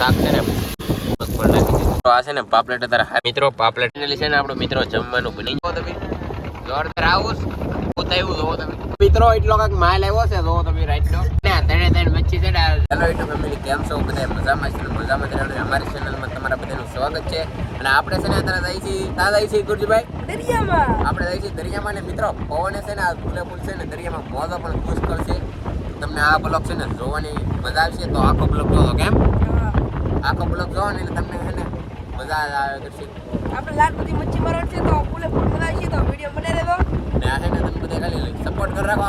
શાક છે ને નાખી દીધું. આ છે ને પાપલેટ અત્યારે મિત્રો પાપલેટ છે ને આપણો મિત્રો જમવાનું બની તમે જોરદાર આવું ઉતાવ્યું જોવો તમે. મિત્રો એટલો કાંઈક માલ આવ્યો છે જોવો તમે રાઈટ નો ને આ ત્રણે ત્રણ વચ્ચે છે ને હેલો યુટ્યુબ ફેમિલી કેમ છો? બધા મજામાં છે મજામાં રહેવાનું. અમારી ચેનલમાં તમારા બધાનું સ્વાગત છે. અને આપણે છે ને અત્યારે જઈએ છીએ ક્યાં જઈએ છીએ ગુરજીભાઈ? દરિયામાં. આપણે જઈએ છીએ દરિયામાં ને મિત્રો પવન છે ને આ ફૂલે ફૂલ છે ને દરિયામાં મોજો પણ મુશ્કેલ છે. તમને આ બ્લોક છે ને જોવાની મજા આવશે તો આખો બ્લોક જોવો કેમ આખો બ્લોક જોવો ને એટલે તમને છે ને મજા આવે કરશે. આપણે લાલ બધી મચ્છી મારવા છે તો ફૂલે ફૂલ બનાવી છે તો વીડિયો બને રહેજો ને આ છે ને તમે બધા ખાલી સપોર્ટ કરી રાખો.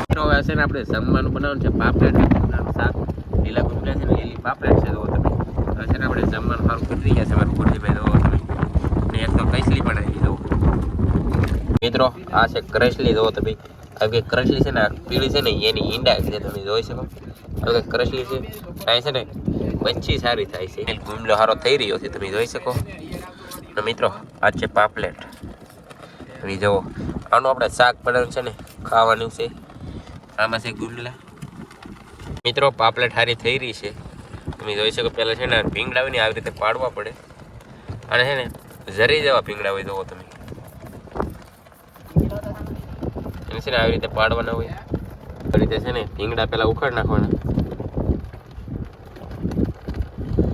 મિત્રો હવે છે ને આપણે જમવાનું બનાવવાનું છે પાપલેટ શાક લીલા ગુંગળા છે ને લીલી પાપલેટ છે જોવો તમે હવે છે ને આપણે જમવાનું સારું કરી રહ્યા છે મારું ગુરજીભાઈ જોવો તમે ને એક તો કૈસલી પણ આવી દો મિત્રો આ છે કરસલી જોવો તમે હવે કે કરસલી છે ને, આ પીળી છે ને, એની ઈંડા છે, તમે જોઈ શકો. હવે કે કરસલી છે થાય છે ને મચ્છી સારી થાય છે. ગુમલો સારો થઈ રહ્યો છે, તમે જોઈ શકો. અને મિત્રો, આ છે પાપલેટ. તમે જુઓ, આનું આપણે શાક બનાવવાનું છે ને, ખાવાનું છે. આમાં છે ગુમલા. મિત્રો, પાપલેટ સારી થઈ રહી છે. તમે જોઈ શકો પહેલાં છે ને ભીંગડાવીને આવી રીતે પાડવા પડે. અને છે ને, ઝરી જવા ભીંગડા હોય, જુઓ તમે. એને છે ને આવી રીતે પાડવાના હોય. આવી રીતે છે ને ભીંગડા પહેલાં ઉખાડ નાખવાના.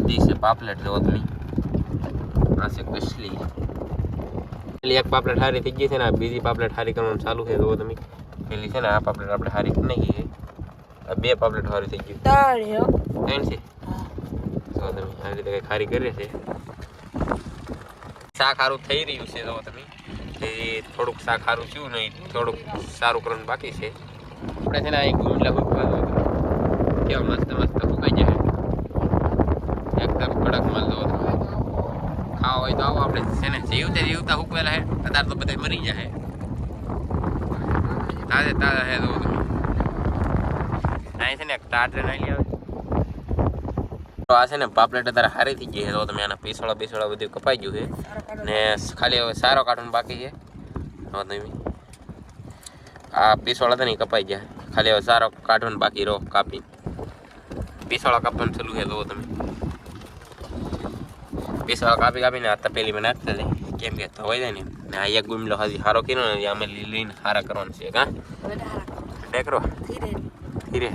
દી પાપલેટ તમે આ છે કસલી. પેલી એક પાપલેટ હારી થઈ ગઈ છે ને આ બીજી પાપલેટ હારી કરવાનું ચાલુ છે. જોવો તમે. પેલી છે ને આ પાપલેટ આપણે હારી કરી નાખી છે. આ બે પાપલેટ હારી થઈ ગઈ તાણ ત્રણ છે. જો તમે આવી રીતે કંઈક હારી કરે છે. શાક સારું થઈ રહ્યું છે જો તમે. એ થોડુંક શાક સારું થયું નહીં થોડુંક સારું કરવાનું બાકી છે. આપણે છે ને એક ગુંડલા દો તમે કેવા મસ્ત મસ્ત ફૂકાઈ જાય. એકદમ કડક દો તમે ખાવા હોય તો આવો, આપણે છે ને જીવતે જીવતા હુકવેલા હે, અત્યારે તો બધા મરી જાય તાજે તાજા હે તો. અહીં છે ને એક ટાટ નાઈ આવે તો આ છે ને પાપલેટ અત્યારે હારી થઈ ગઈ છે. તો તમે આના પીસોળા પીસોળા બધું કપાઈ ગયું છે. ને ખાલી હવે સારો કાર્ટૂન બાકી છે. હવે તમે. આ પીસોળા તો નહીં કપાઈ ગયા. ખાલી હવે સારો કાર્ટૂન બાકી રહો કાપી પીસોળા કાપવાનું ચાલુ છે તો તમે. પીસોળા કાપી કાપીને આ તપેલીમાં નાખતા જાય કેમ કે ધોવાઈ જાય ને. ને આ એક ગુમલો હજી સારો કર્યો ને અમે લીલીને સારા કરવાનું છે કાં? ડેકરો ધીરે. ધીરે.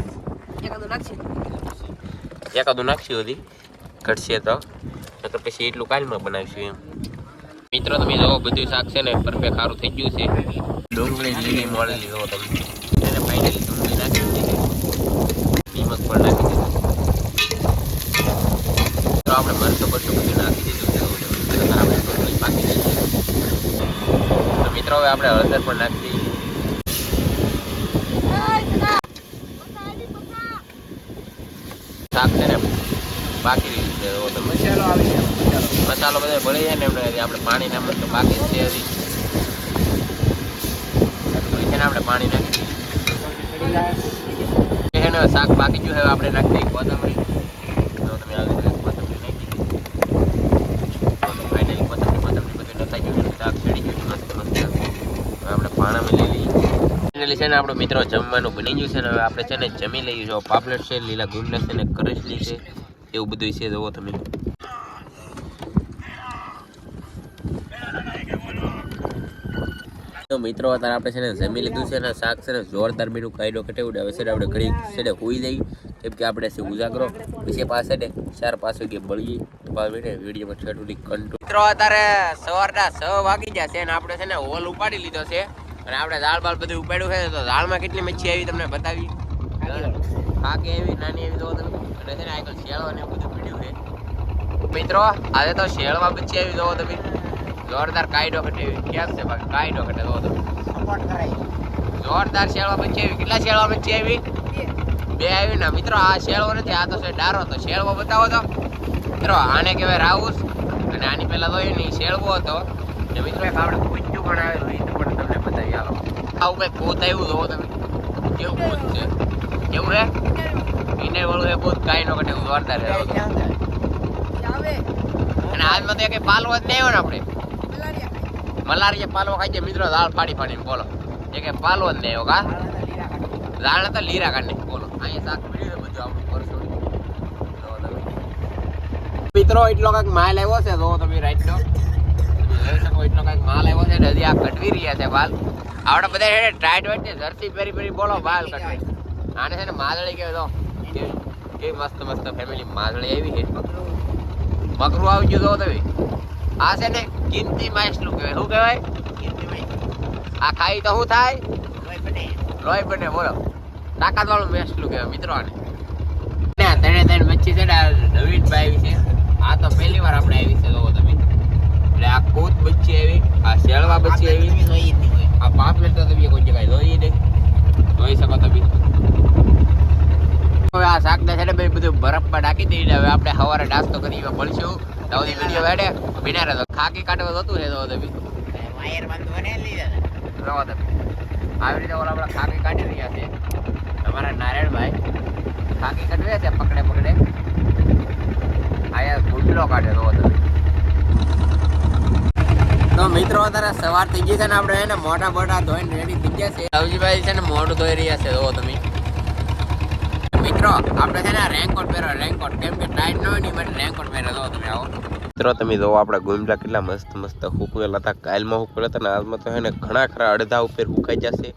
એકાદું નાખશે હજી. ઘટશે તો. નકર પછી એટલું કાલમાં બનાવીશું એમ. મિત્રો, તમે જો બધું શાક છે ને પરફેક્ટ સારું થઈ ગયું છે. ડુંગળી લીલી મોડેલી જોવો તમે. એને ફાઇનલી ડુંગળી નાખી દીધી નિમક પણ નાખી દીધું તો આપણે મરચો બરચો બધું નાખી દીધું આપણે તો મિત્રો, હવે આપણે હળદર પણ નાખી દઈએ શાક છે ને બાકી રહ્યું છે. જો મસાલો આવી ભળી જાય ને એમને આપણે પાણી નાખવાનું તો બાકી છે હજી. આપણે પાણી નાખી શાક બાકી ગયું હવે આપણે નાખી દઈએ કોથમરી. તો તમે બધું નખાઈ ગયું. આપણે પાણામાં લઈ લઈએ. છે ને આપણો મિત્રો જમવાનું બની ગયું છે ને હવે આપણે છે ને જમી લઈએ. જો પાપલેટ છે, લીલા ગુંડા છે ને કરસલી છે. એવું બધું છે, જુઓ તમે. મિત્રો, અત્યારે આપણે છે ને જમી લીધું છે ને, શાક છે ને, જોરદાર મીઠું કાયડો કટેવડે હવે છે આપણે ઘડી છે હોઈ જઈ કેમ કે આપણે છે ઉજાગરો. પછી પાસે ને, ચાર પાસે કે બળીએ વિડીયોમાં છેટુલી કંટ્રોલ મિત્રો, અત્યારે સવારના છ વાગી ગયા છે અને આપણે છે ને હોલ ઉપાડી લીધો છે. અને આપણે દાળ બાળ બધું ઉપાડ્યું છે, તો દાળમાં કેટલી મચ્છી આવી, તમને બતાવી ખાકી એવી નાની એવી તો તમે અને છે ને આગળ શેળો ને એવું બધું પીડ્યું છે. મિત્રો આજે તો શેળમાં પછી આવી જોવો તમે. જોરદાર કાયડો કટે કેમ છે બાકી કાયડો ઘટે જોવો તમે. જોરદાર શેળવા મચ્છી આવી કેટલા શેળવા પછી આવી બે. આવી ને. મિત્રો આ શેળો નથી આ તો છે ડારો. તો શેળવો બતાવો તો. મિત્રો આને કહેવાય રાઉસ. અને આની પહેલા તો એની શેળવો હતો. ને મિત્રો એક આપણે કુંજું પણ આવેલું એ પણ તમને બતાવી હાલો આવું કંઈક ભૂત આવ્યું જોવો તમે. કેવું ભૂત છે? કેવું રે એને વાળું એ ભૂત કાંઈ નો કટે એવું જોરદાર છે. આવે અને આજમાં તો કઈ પાલવો જ નહીં ને આપણે. મલારીએ પાલવો ખાઈ જાય મિત્રો, દાળ ફાડી પાડીને બોલો. એ કે પાલો જ નહીં કા? દાળ તો લીરા કાઢ બોલો. અહીંયા શાક મળ્યું છે બધું આપણું પરસોડ મિત્રો, એટલો કાંઈક માલ આવ્યો છે, જો તમે રાઈટ લો. શકો, એટલો કાંઈક માલ આવ્યો છે હજી આ કટવી રહ્યા છે બાલ આપણે બધા છે ટાઈટ વાઈટ ને જર્સી પહેરી પહેરી બોલો બાલ કટવી આને છે ને માદળી કહેવાય કેવી મસ્ત મસ્ત ફેમિલી માદળી આવી છે. મકરું આવી ગયું તો તમે આ છે ને કિંમતી માછલું કહેવાય. શું કહેવાય? આ ખાઈ તો શું થાય? લોહી બને, બોલો. તાકાત વાળું મેસલું કહેવાય મિત્રો આને. ત્રણે ત્રણ મચ્છી છે ને, આ નવીનભાઈ આવી છે આ તો પહેલી વાર આપણે આવી છે જોવો તમે એટલે આ કોત મચ્છી આવી આ શેળવા મચ્છી આવી આ પાપલેટ તો તમે કોઈ જગ્યાએ જોઈ નહીં જોઈ શકો તમે હવે આ શાકને છે ને ભાઈ બધું ઢાંકી દઈને હવે આપણે સવારે નાસ્તો કરી મળશું. તો બધી વીડિયો વેડે બિનારે રહેતો ખાકી કાઢવા જતું છે તો તમે રવા તમે. આવી રીતે ઓલા આપણે ખાકી કાઢી રહ્યા છે. તમારા નારાયણભાઈ ખાકી કાઢવે છે પકડે પકડે. આયા ગુંડલો કાઢે તો તમે. તો મિત્રો અત્યારે સવાર થઈ ગઈ છે ને આપણે એને મોટા મોટા ધોઈને રેડી થઈ ગયા છે. લવજીભાઈ છે ને મોઢું ધોઈ રહ્યા છે જો તમે. મિત્રો, આપણે છે ને રેનકોટ પહેરો રેનકોટ કેમ કે ટાઈટ ન હોય ને માટે રેનકોટ પહેરો તો તમે આવો. મિત્રો, તમે જો આપણા ગુંડલા કેટલા મસ્ત મસ્ત હુકવેલા હતા. કાલમાં હુકવેલા હતા ને આજમાં તો છે ને ઘણા ખરા અડધા ઉપર હુકાઈ જશે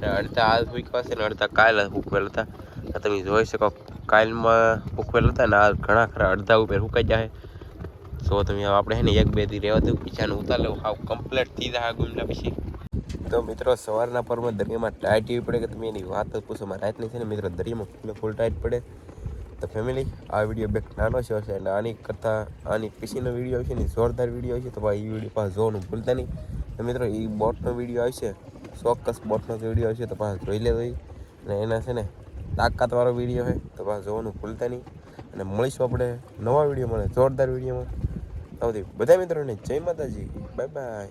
ને અડધા આજ હુકવાશે ને અડધા કાલ હુકવેલા હતા. તમે જોઈ શકો, કાલમાં હુકવેલા હતા ને આ ઘણા ખરા અડધા ઉપર હુકાઈ જાય તો તમે આપણે છે ને એક બે દી રહેવા દઉં પીછાનું ઉતાર લેવું હાવ કમ્પ્લીટ થઈ જાય ગુમલા પછી. તો મિત્રો સવારના પરમાં દરિયામાં ટાઈટ એવી પડે કે તમે એની વાત જ પૂછો, મારે રાતની છે ને મિત્રો, દરિયામાં ફૂલે ફૂલ ટાઈટ પડે. તો ફેમિલી આ વીડિયો બેક નાનો છે હશે એટલે આની કરતાં આની પીસીનો વીડિયો આવશે ને જોરદાર વીડિયો આવશે, તો ભાઈ એ વીડિયો પાસે જોવાનું ભૂલતા નહીં. તો મિત્રો એ બોટનો વીડિયો આવશે, ચોક્કસ બોટનો વીડિયો આવશે, તો પાસે જોઈ લેજો અને એના છે ને તાકાતવાળો વીડિયો છે, તો પાસે જોવાનું ભૂલતા નહીં. અને મળીશું આપણે નવા વીડિયો મળે જોરદાર વિડીયોમાં બધી બધા મિત્રોને જય માતાજી. Bye bye